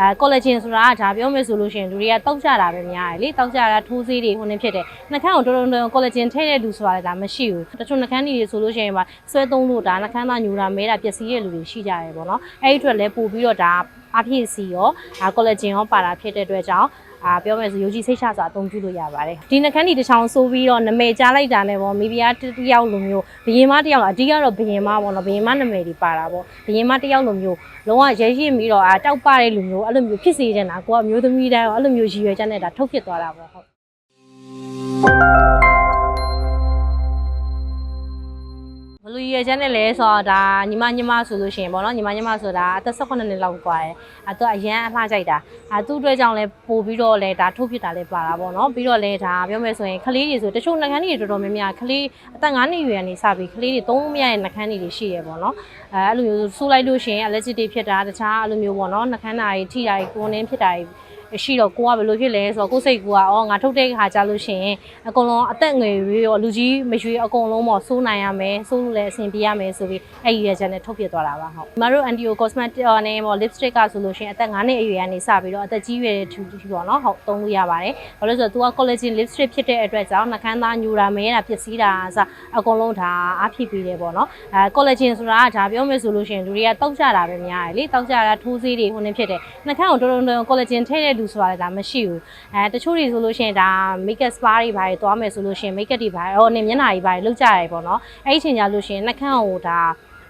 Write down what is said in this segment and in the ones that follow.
အဲ collagen ဆိုတာကဒါပြောမယ်ဆိုလို့ရှိရင်လူတွေကတောက်ကြတာပဲများတယ်လေတောက်ကြတာထိုးဆေးတွေဟိုနေဖြစ်တယ်နှာခမ်းကိုတော်တော်တော် collagen ထည့်တဲ့လူဆိုတာလည်းဒါမရှိဘူးတချို့နှာခမ်းတွေဆိုလို့ရှိရင်ပါဆွဲသုံးလို့ဒါနှာခမ်းသားညူတာမဲတာပျက်စီးတဲ့လူတွေရှိကြတယ်ပေါ့နော်အဲ့ဒီအတွက်လည်းပို့ပြီးတော့ဒါအဖြစ်စီရောဒါ collagen ရောပါတာဖြစ်တဲ့အတွက်ကြောင့် အာပြောမယ်ဆိုယိုကြီးစိတ်ချစွာအသုံးပြုလို့ရပါတယ်ဒီနှကန်းဒီတစ်ချောင်းဆိုးပြီးတော့နမဲကြားလိုက်တာနဲ့ပေါ့မီဒီယာတစ်ယောက်လိုမျိုးဘယင်မတစ်ယောက်အဓိကတော့ဘယင်မပေါ့နော်ဘယင်မနမဲတွေပါတာပေါ့ဘယင်မတစ်ယောက်လိုမျိုးလုံးဝရဲရင်ပြီးတော့အာတောက်ပတဲ့လူမျိုးအဲ့လိုမျိုးဖြစ်စေချင်တာကိုကမျိုးသမီးတိုင်းအဲ့လိုမျိုးရည်ရွယ်ချက်နဲ့ဒါထုတ်ဖြစ်သွားတာပေါ့ဟုတ် ဘလူရည်ချက်နဲ့လဲဆိုတော့ဒါညီမညီမဆိုလို့ရှိရင်ပေါ့နော်ညီမညီမဆိုတာအသက်18နှစ်လောက်กว่าတယ်အဲသူအရန်အလှကြိုက်တာအဲသူ့အတွက်ကြောင့်လဲပို့ပြီးတော့လဲဒါထုတ်ဖြစ်တာလဲပါတာပေါ့နော်ပြီးတော့လဲဒါပြောမယ်ဆိုရင်ကလေးတွေဆိုတချို့နှကန်းတွေတော်တော်များများကလေးအသက်9နှစ်ရွယ်ကနေစပြီးကလေးတွေသုံးမရတဲ့နှကန်းတွေရှိရပေါ့နော်အဲအဲ့လိုမျိုးဆိုးလိုက်လို့ရှိရင် allergic တွေဖြစ်တာတခြားအဲ့လိုမျိုးပေါ့နော်နှကန်းဓာတ်တွေထိတာတွေကိုနင်းဖြစ်တာတွေ ရှိတော့ကိုကဘယ်လိုဖြစ်လဲဆိုတော့ကိုယ်စိတ်ကူကအော်ငါထုတ်တဲ့ခါကြလို့ရှိရင်အကုန်လုံးအသက်ငယ်ပြီးတော့လူကြီးမရွှေအကုန်လုံးပေါ့စိုးနိုင်ရမယ်စိုးလို့လည်းအဆင်ပြေရမယ်ဆိုပြီးအဲ့ဒီရချက်နဲ့ထုတ်ပြသွားတာပါဟုတ်မတို့ Antio Cosmetic နဲ့ပေါ့ lipstick ကဆိုလို့ရှိရင်အသက်9နှစ်အရွယ်ကနေစပြီးတော့အသက်ကြီးရွယ်တဲ့သူပေါ့နော်ဟုတ်သုံးလို့ရပါတယ်ဘာလို့လဲဆိုတော့ तू က collagen lipstick ဖြစ်တဲ့အတွက်ကြောင့်နှာခမ်းသားညူတာမဲတာဖြစ်စည်းတာအစအကုန်လုံးဒါအဖြစ်ပြီးတယ်ပေါ့နော်အဲ collagen ဆိုတာကဒါပြောမယ်ဆိုလို့ရှိရင်လူတွေကတောက်ကြတာပဲများတယ်လေတောက်ကြတာထိုးဆေးတွေဟိုနေဖြစ်တယ်နှာခမ်းကိုတော်တော်တော် collagen ထည့်တဲ့လူဆိုတာလည်းဒါမရှိဘူးအဲတချို့တွေဆိုလို့ရှိရင်ဒါ makeup spa တွေဘာတွေသွားမယ်ဆိုလို့ရှိရင် makeup တွေဘာဟိုနေမျက်နှာတွေဘာတွေလုပ်ကြရတယ်ပေါ့နော်အဲ့ဒီအချိန်ကြလို့ရှိရင်နှာခမ်းကိုဒါ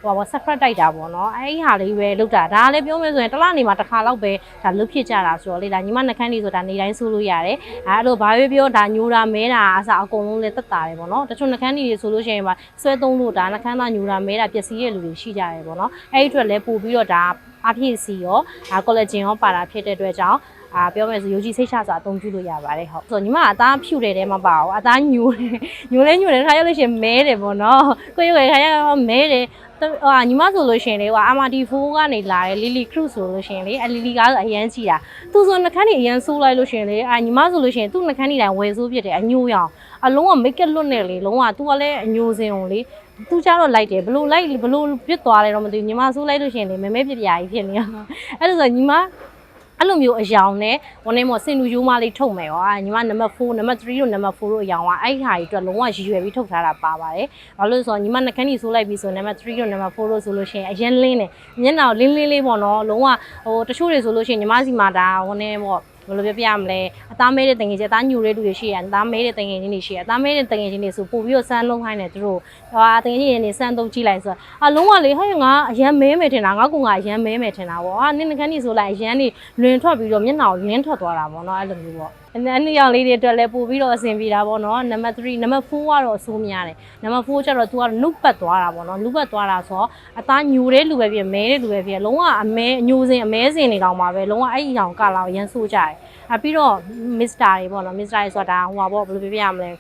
ဟိုပါ secret တိုက်တာပေါ့နော်အဲ့ဒီဟာလေးပဲလုပ်တာဒါလည်းပြောမယ်ဆိုရင်တစ်လနေမှာတစ်ခါလောက်ပဲဒါလုပ်ဖြစ်ကြတာဆိုတော့လေဒါညီမနှာခမ်းတွေဆိုတာနေတိုင်းဆိုးလို့ရတယ်အဲ့လိုဘာပဲပြောဒါညိုတာမဲတာအစားအကုန်လုံးလည်းတက်တာတယ်ပေါ့နော်တချို့နှာခမ်းတွေဆိုလို့ရှိရင်ပါဆွဲသုံးလို့ဒါနှာခမ်းသားညိုတာမဲတာပျက်စီးတဲ့လူတွေရှိကြတယ်ပေါ့နော်အဲ့ဒီအတွက်လည်းပို့ပြီးတော့ဒါ အဖြစ်စီရောဒါ collagen ရောပါတာဖြစ်တဲ့အတွက်ကြောင့်အာပြောမယ်ဆိုယိုကြီးစိတ်ချစွာအသုံးပြုလို့ရပါတယ်ဟုတ်ဆိုညီမအသားဖြူတယ်တဲမပါဘူးအသားညိုတယ်ညိုလဲညိုတယ်တစ်ခါရောက်လို့ရှိရင်မဲတယ်ပေါ့နော်ကိုရွယ်ခါရောက်မဲတယ်ဟိုညီမဆိုလို့ရှိရင်လေဟို MRT4 ကနေလာတယ် Lily Cruise ဆိုလို့ရှိရင်လေအဲ Lily ကားဆိုအရန်ကြည့်တာသူဆိုနှခမ်းတွေအရန်ဆိုးလိုက်လို့ရှိရင်လေအာညီမဆိုလို့ရှိရင်သူ့နှခမ်းတွေတိုင်းဝယ်ဆိုးဖြစ်တယ်အညိုးရောင်အလုံးဝ make up လွတ်နေလေလုံးဝ तू ကလည်းအညိုစင်ုံလေ သူကြတော့လိုက်တယ်ဘလို့လိုက်ဘလို့ပြစ်သွားတယ်တော့မသိဘူးညီမဆိုးလိုက်လို့ရှိရင်လေမဲမဲပြပြကြီးဖြစ်နေရအဲ့ဒါဆိုညီမအဲ့လိုမျိုးအယောင်နဲ့ဝန်းနေမော်စင်လူရိုးမလေးထုတ်မယ်ရောအာညီမနံပါတ်4နံပါတ်3တို့နံပါတ်4တို့အယောင်ကအဲ့ဒီဟာကြီးအတွက်လုံးဝရည်ရွယ်ပြီးထုတ်ထားတာပါပါတယ်။ဘာလို့လဲဆိုတော့ညီမနှကန်းကြီးဆိုးလိုက်ပြီးဆိုနံပါတ်3တို့နံပါတ်4တို့ဆိုလို့ရှိရင်အရင်လင်းတယ်မျက်နှာကိုလင်းလင်းလေးပေါ့နော်လုံးဝဟိုတချို့တွေဆိုလို့ရှိရင်ညီမစီမှာဒါဝန်းနေပေါ့ ဘယ်လိုပြောပြရမလဲအသားမဲတဲ့တငယ်ချင်းအသားညူတဲ့လူတွေရှိရအသားမဲတဲ့တငယ်ချင်းတွေရှိရအသားမဲတဲ့တငယ်ချင်းတွေဆိုပို့ပြီးတော့စမ်းလုံးခိုင်းတယ်သူတို့ဟာတငယ်ချင်းတွေနေစမ်းသုံးကြည့်လိုက်ဆိုတော့အလုံးဝလေဟဲ့ငါအရန်မဲမယ်ထင်တာငါကငါအရန်မဲမယ်ထင်တာပေါ့ဟာနင်းနှကန်းကြီးဆိုလိုက်အရန်နေလွင်ထွက်ပြီးတော့မျက်နှာကိုလင်းထွက်သွားတာပေါ့နော်အဲ့လိုမျိုးပေါ့ အနည်းရောင်လေးတွေအတွက်လည်းပို့ပြီးတော့အဆင်ပြေတာပေါ့နော်နံပါတ်3နံပါတ်4ကတော့အဆိုးများတယ်နံပါတ်4ကျတော့ तू ကနုတ်ပတ်သွားတာပေါ့နော်နုတ်ပတ်သွားတာဆိုတော့အသားညူတဲ့လူပဲဖြစ်မဲတဲ့လူပဲဖြစ်လုံးဝအမဲအညူစင်အမဲစင်နေတော့မှာပဲလုံးဝအဲ့ဒီရောင်ကလာကိုရမ်းဆိုးကြတယ်အပြီးတော့မစ္စတာတွေပေါ့နော်မစ္စတာတွေဆိုတာဟိုပါပေါ့ဘယ်လိုပြောပြရမလဲ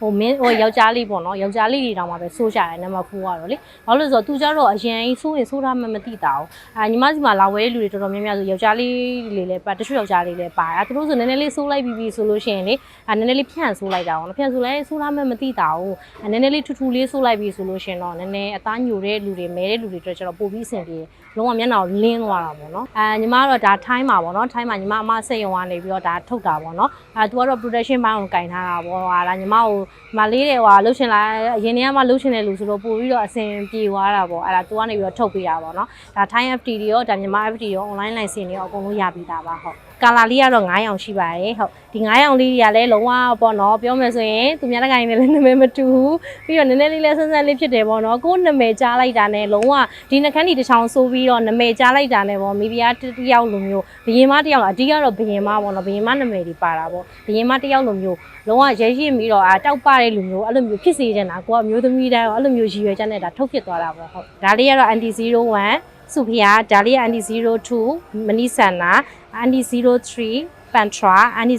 ဟိုမင်းဟိုယောက်ျားလေးပေါ့နော်ယောက်ျားလေးတွေတောင်မှပဲစိုးကြတယ်နံပါတ်4ကတော့လေဘာလို့လဲဆိုတော့သူကြတော့အရင်စိုးရင်စိုးထားမှမသိတာ哦အာညီမစီမှာလာဝဲလူတွေတော်တော်များများဆိုယောက်ျားလေးတွေလည်းပါတချို့ယောက်ျားလေးလည်းပါတယ်အဲသူတို့ဆိုနည်းနည်းလေးစိုးလိုက်ပြီးပြီဆိုလို့ရှိရင်လေအဲနည်းနည်းလေးဖြန့်စိုးလိုက်တာ哦ဖြန့်စိုးလိုက်စိုးထားမှမသိတာ哦အဲနည်းနည်းလေးထူထူလေးစိုးလိုက်ပြီဆိုလို့ရှိရင်တော့နည်းနည်းအသားညိုတဲ့လူတွေမဲတဲ့လူတွေအတွက်ကျတော့ပိုပြီးအဆင်ပြေလုံးဝမျက်နှာကိုလင်းသွားတာပေါ့နော်အဲညီမကတော့ဒါထိုင်းမှာပေါ့နော်ထိုင်းမှာညီမအမစိတ်ယုံကနေပြီးတော့ဒါထုတ်တာပေါ့နော်အဲသူကတော့ protection ဘိုင်းကိုကင်ထားတာပေါ့ဟာဒါညီမကို မလေးတယ်ဟွာလှုပ်ရှင်လာအရင်တည်းကမှလှုပ်ရှင်တဲ့လူဆိုတော့ပို့ပြီးတော့အဆင်ပြေသွားတာပေါ့အဲ့ဒါသူကနေပြီးတော့ထုတ်ပေးတာပေါ့နော်ဒါထိုင်း FT တွေရောဒါမြန်မာ FT ရော online license တွေရောအကုန်လုံးရပြီးသားပါဟုတ် ကာလာလေးကတော့9ရောင်ရှိပါတယ်ဟုတ်ဒီ9ရောင်လေးတွေကလည်းလုံးဝပေါ့နော်ပြောမယ်ဆိုရင်သူများတကိုင်းနဲ့လည်းနာမည်မတူဘူးပြီးတော့နည်းနည်းလေးလည်းဆန်းဆန်းလေးဖြစ်တယ်ပေါ့နော်ကိုယ်နာမည်ကြားလိုက်တာနဲ့လုံးဝဒီနှခမ်းဒီတစ်ချောင်းဆိုးပြီးတော့နာမည်ကြားလိုက်တာနဲ့ပေါ့မီဒီယာတစ်ယောက်လိုမျိုးဘယင်မတစ်ယောက်အဓိကတော့ဘယင်မပေါ့နော်ဘယင်မနာမည်တွေပါတာပေါ့ဘယင်မတစ်ယောက်လိုမျိုးလုံးဝရဲရင်ပြီးတော့အာတောက်ပတဲ့လူမျိုးအဲ့လိုမျိုးဖြစ်စေချင်တာကိုကမျိုးသမီးတိုင်းရောအဲ့လိုမျိုးရည်ရွယ်ချက်နဲ့ဒါထုတ်ဖြစ်သွားတာပေါ့ဟုတ်ဒါလေးကတော့ anti 01 စုဖျားဒါလေးက anti 02 မနီဆန်နာ anti 03 Pantra anti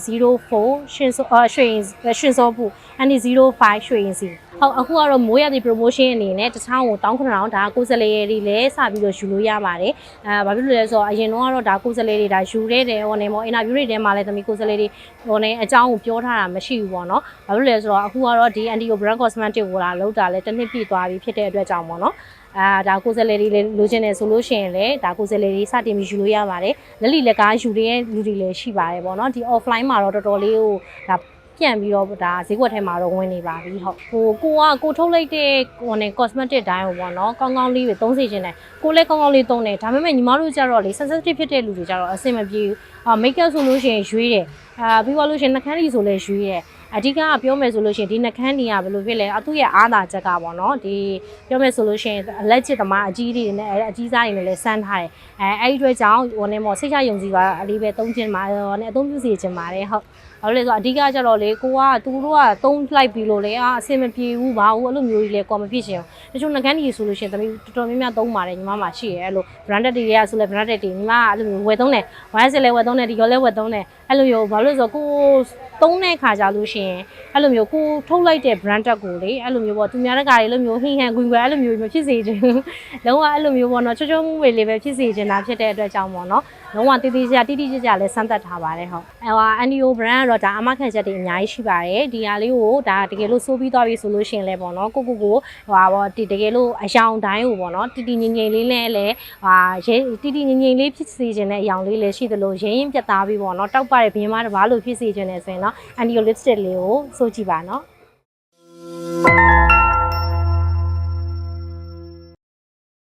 04 ရှင်စောရွှေရင်ရှင်စောဘူး anti 05 ရွှေရင်စီ ဟုတ်အခုကတော့မိုးရသည့် promotion အနေနဲ့တစ်ချောင်းကို1900ဒါကိုယ်စလေတွေလည်းစပြီးတော့ယူလို့ရပါတယ်အဲဘာဖြစ်လို့လဲဆိုတော့အရင်တော့ကတော့ဒါကိုယ်စလေတွေဒါယူတဲ့တယ်ဟိုနေမော interview တွေထဲမှာလည်းသမီးကိုယ်စလေတွေဟိုနေအကြောင်းကိုပြောထားတာမရှိဘူးပေါ့နော်ဘာဖြစ်လို့လဲဆိုတော့အခုကတော့ဒီ anti brand cosmetic ကိုလာလောက်တာလည်းတစ်နှစ်ပြည့်သွားပြီဖြစ်တဲ့အတွက်ကြောင့်ပေါ့နော်အာဒါကိုယ်စားလှယ်တွေလည်းလိုချင်တယ်ဆိုလို့ရှိရင်လည်းဒါကိုယ်စားလှယ်တွေစတင်ပြီးယူလို့ရပါတယ်လက်လီလက်ကားယူရတဲ့လူတွေလည်းရှိပါတယ်ပေါ့နော်ဒီ offline မှာတော့တော်တော်လေးကိုဒါ ပြန်ပြီးတော့ဒါဈေးကွက်ထဲမှာတော့ဝင်နေပါပြီဟုတ်ဟိုကိုကကိုထုတ်လိုက်တဲ့ဟိုနေ cosmetic တိုင်းကိုပေါ့နော်ကောင်းကောင်းလေးပဲသုံးစေချင်တယ်ကိုလည်းကောင်းကောင်းလေးသုံးတယ်ဒါပေမဲ့ညီမတို့ကြတော့လေ sensitive ဖြစ်တဲ့လူတွေကြတော့အဆင်မပြေဘူးအာ makeup ဆိုလို့ရှိရင်ရွေးတယ်အာပြီးသွားလို့ရှိရင်နှာခမ်းတွေဆိုလည်းရွေးတယ်အဓိကကပြောမယ်ဆိုလို့ရှိရင်ဒီနှာခမ်းတွေကဘယ်လိုဖြစ်လဲအသူ့ရဲ့အားသာချက်ကပေါ့နော်ဒီပြောမယ်ဆိုလို့ရှိရင်အလက်ချစ်သမားအကြီးတွေနဲ့အကြီးစားတွေနဲ့လည်းစမ်းထားတယ်အဲအဲ့ဒီအတွက်ကြောင့်ဟိုနေမော်စိတ်ချယုံကြည်ပါအလေးပဲသုံးချင်ပါဟိုနေအသုံးပြုစီချင်ပါတယ်ဟုတ် ဘာလို့လဲဆိုတော့အဓိကကျတော့လေကိုကသူတို့ကသုံးလိုက်ပြီးလို့လေအာအဆင်မပြေဘူးဘာဘူးအဲ့လိုမျိုးကြီးလေကောမဖြစ်ရှင်တချို့နှကန်းကြီးဆိုလို့ရှိရင်သမီးတော်တော်များများသုံးပါတယ်ညီမမှာရှိရဲအဲ့လို branded တွေကဆိုလဲ branded တွေညီမကအဲ့လိုမျိုးဝယ်သုံးတယ်ဝိုင်းစလဲဝယ်သုံးတယ်ဒီရောလဲဝယ်သုံးတယ်အဲ့လိုမျိုးဘာလို့လဲဆိုတော့ကိုသုံးတဲ့ခါကြလို့ရှိရင်အဲ့လိုမျိုးကိုထုတ်လိုက်တဲ့ branded ကိုလေအဲ့လိုမျိုးပေါ့သူများတကာတွေအဲ့လိုမျိုးဟင်းဟန်ကွင်ကွယ်အဲ့လိုမျိုးမဖြစ်စေချင်ဘူးလုံးဝအဲ့လိုမျိုးပေါ့နော်ချောချောမွေ့မွေ့လေးပဲဖြစ်စေချင်တာဖြစ်တဲ့အတွက်ကြောင့်ပေါ့နော် လုံးဝတည်တည်ကြတိတိကျကျလည်းစမ်းသပ်ထားပါတယ်ဟုတ်အဲ့ဟာ NDO brand ကတော့ဒါအမခံချက်တွေအများကြီးရှိပါတယ်ဒီဟာလေးကိုဒါတကယ်လို့စိုးပြီးသွားပြီဆိုလို့ရှိရင်လည်းပေါ့နော်ကိုကိုကိုဟိုဟာပေါ့ဒီတကယ်လို့အယောင်တိုင်းကိုပေါ့နော်တီတီငင်ငင်လေးနဲ့လည်းဟာရဲတီတီငင်ငင်လေးဖြစ်စေခြင်းတဲ့အယောင်လေးလည်းရှိသလိုရင်းရင်ပြတ်သားပြီးပေါ့နော်တောက်ပတဲ့ဘင်းမတစ်ပါးလို့ဖြစ်စေခြင်းနဲ့ဆိုရင်တော့ NDO lipstick လေးကိုစိုးကြည့်ပါနော်